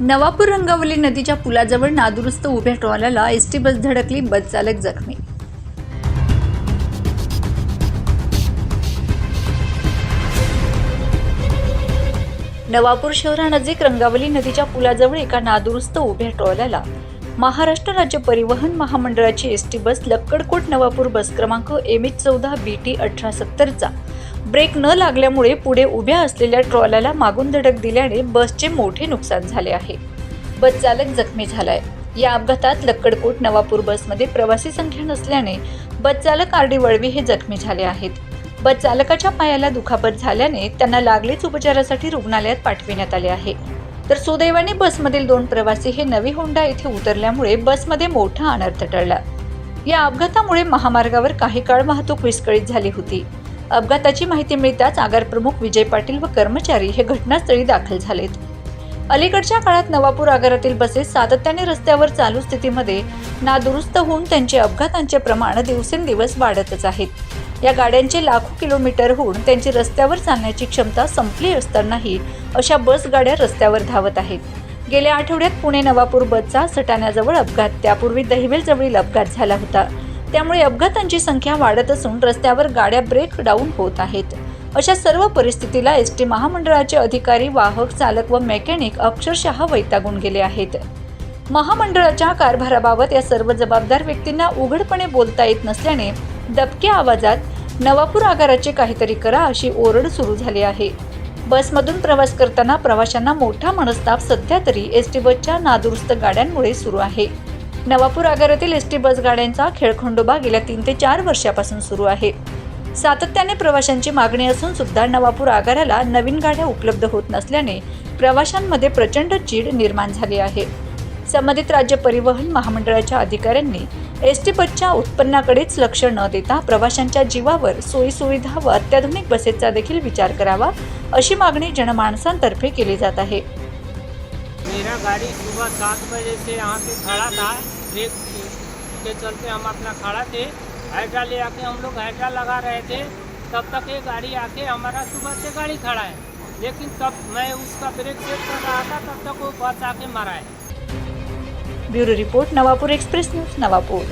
नवापूर रंगावली नदीच्या पुलाजवळ नादुरुस्त उभ्या ट्रॉल्याला एस टी बस धडकली बस चालक जखमी. नवापूर शहरानजीक रंगावली नदीच्या पुलाजवळ एका नादुरुस्त उभ्या ट्रॉल्याला महाराष्ट्र राज्य परिवहन महामंडळाची S T bus Lakkadkot Navapur bus क्रमांक एम एच चौदा बी टी अठरा सत्तरचा ब्रेक न लागल्यामुळे पुढे उभ्या असलेल्या ट्रॉल्याला मागून धडक दिल्याने बसचे मोठे नुकसान झाले आहे. बस चालक जखमी झालाय. या अपघातात लक्कडकोट नवापूर बसमध्ये प्रवासी संख्या नसल्याने बस चालक आरडी वळवी हे जखमी झाले आहेत. बस चालकाच्या पायाला दुखापत झाल्याने त्यांना लागलीच उपचारासाठी रुग्णालयात पाठविण्यात आले आहे. तर सुदैवाने बसमधील दोन प्रवासी हे नवी होंडा येथे उतरल्यामुळे बसमध्ये मोठा अनर्थ टळला. या अपघातामुळे महामार्गावर काही काळ वाहतूक विस्कळीत झाली होती. अपघाताची माहिती मिळताच आगार प्रमुख विजय पाटील व कर्मचारी हे घटनास्थळी दाखल झालेत. अलीकडच्या काळात नवापूर आगारातील बसेस सातत्याने रस्त्यावर चालू स्थितीमध्ये नादुरुस्त होऊन त्यांचे अपघातांचे प्रमाण दिवसेंदिवस वाढतच आहेत. या गाड्यांचे लाखो किलोमीटर होऊन त्यांची रस्त्यावर चालण्याची क्षमता संपली असतानाही अशा बस गाड्या रस्त्यावर धावत आहेत. गेल्या आठवड्यात पुणे नवापूर बसचा सटाण्याजवळ अपघात त्यापूर्वी दहिवेलजवळील अपघात झाला होता. त्यामुळे अपघातांची संख्या वाढत असून रस्त्यावर गाड्या ब्रेक डाऊन होत आहेत. अशा सर्व परिस्थितीला एस टी महामंडळाचे अधिकारी वाहक चालक व मेकॅनिक अक्षरशः वैतागून गेले आहेत. महामंडळाच्या कारभाराबाबत या सर्व जबाबदार व्यक्तींना उघडपणे बोलता येत नसल्याने दबक्या आवाजात नवापूर आगाराचे काहीतरी करा अशी ओरड सुरू झाली आहे. बसमधून प्रवास करताना प्रवाशांना मोठा मनस्ताप सध्या तरी एस टी बसच्या नादुरुस्त गाड्यांमुळे सुरू आहे. नवापूर आगारातील एस टी बस गाड्यांचा खेळखंडोबा गेल्या तीन ते चार वर्षापासून सुरू आहे. सातत्याने प्रवाशांची मागणी असून सुद्धा नवापूर आगाराला नवीन गाड्या उपलब्ध होत नसल्याने प्रवाशांमध्ये प्रचंड चीड निर्माण झाली आहे. संबंधित राज्य परिवहन महामंडळाच्या अधिकाऱ्यांनी एस टी बसच्या उत्पन्नाकडेच लक्ष न देता प्रवाशांच्या जीवावर सोयीसुविधा व अत्याधुनिक बसेसचा देखील विचार करावा अशी मागणी जनमानसांतर्फे केली जात आहे. मेरा गाड़ी सुबह सात बजे से यहाँ पे खड़ा था। ब्रेक के चलते हम अपना खड़ा थे। हाइड्रा ले आके हम लोग हाइड्रा लगा रहे थे तब तक ये गाड़ी आके हमारा सुबह से गाड़ी खड़ा है। लेकिन तब मैं उसका ब्रेक चेक कर रहा था तब तक वो बस आके मारा है। Bureau report Navapur express news Navapur.